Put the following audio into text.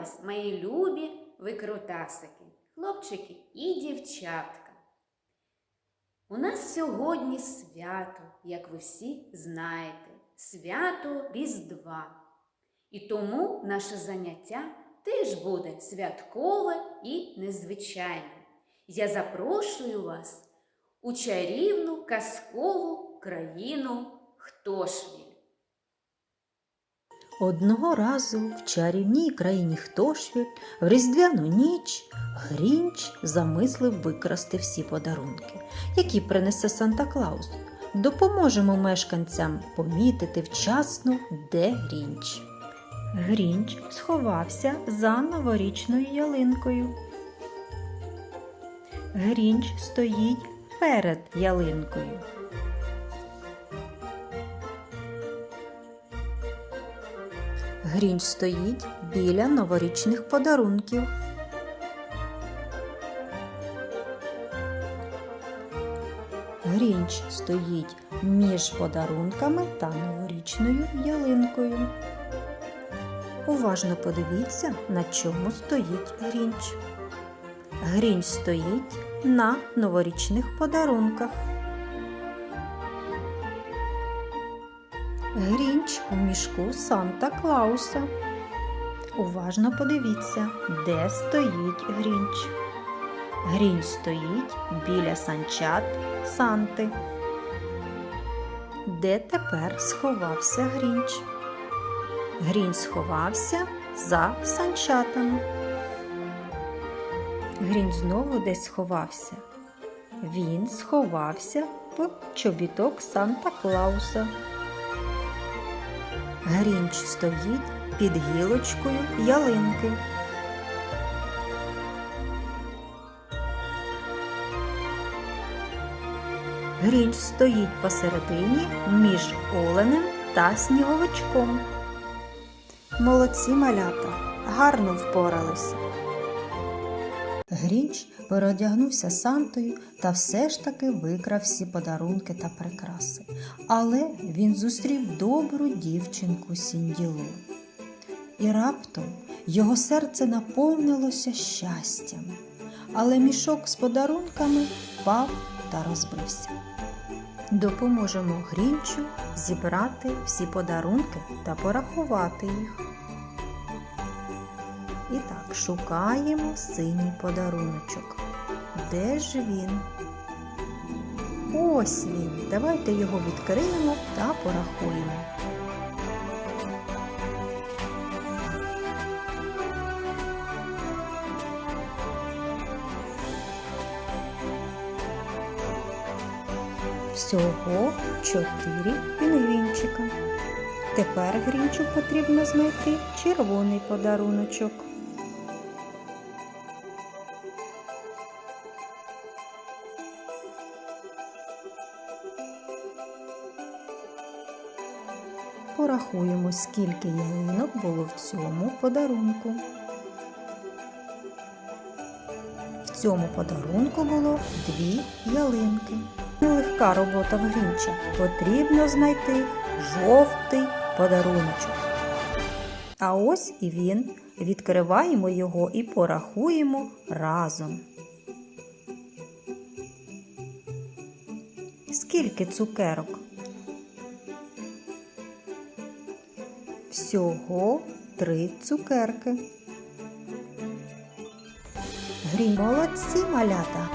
Вас, мої любі викрутасики, хлопчики і дівчатка. У нас сьогодні свято, як ви всі знаєте, свято Різдва. І тому наше заняття теж буде святкове і незвичайне. Я запрошую вас у чарівну казкову країну Хтошвіль. Одного разу в чарівній країні Хтошвіль в різдвяну ніч Грінч замислив викрасти всі подарунки, які принесе Санта Клаус. Допоможемо мешканцям помітити вчасно, де Грінч. Грінч сховався за новорічною ялинкою. Грінч стоїть перед ялинкою. Грінч стоїть біля новорічних подарунків. Грінч стоїть між подарунками та новорічною ялинкою. Уважно подивіться, на чому стоїть Грінч. Грінч стоїть на новорічних подарунках. Грінч у мішку Санта Клауса. Уважно подивіться, де стоїть Грінч. Грінч стоїть біля санчат Санти. Де тепер сховався Грінч? Грінч сховався за санчатами. Грінч знову десь сховався. Він сховався в чобіток Санта Клауса. Грінч стоїть під гілочкою ялинки. Грінч стоїть посередині між оленем та сніговичком. Молодці малята гарно впоралися. Грінч переодягнувся Сантою та все ж таки викрав всі подарунки та прикраси. Але він зустрів добру дівчинку Сінділу. І раптом його серце наповнилося щастям, але мішок з подарунками впав та розбився. Допоможемо Грінчу зібрати всі подарунки та порахувати їх. І так, шукаємо синій подаруночок. Де ж він? Ось він. Давайте його відкриємо та порахуємо. Всього чотири пінгвінчика. Тепер Грінчу потрібно знайти червоний подаруночок. Порахуємо, скільки ялинок було в цьому подарунку. В цьому подарунку було дві ялинки. Нелегка робота в Грінча. Потрібно знайти жовтий подаруночок. А ось і він. Відкриваємо його і порахуємо разом. Скільки цукерок? Всього три цукерки. Грінь молодці малята.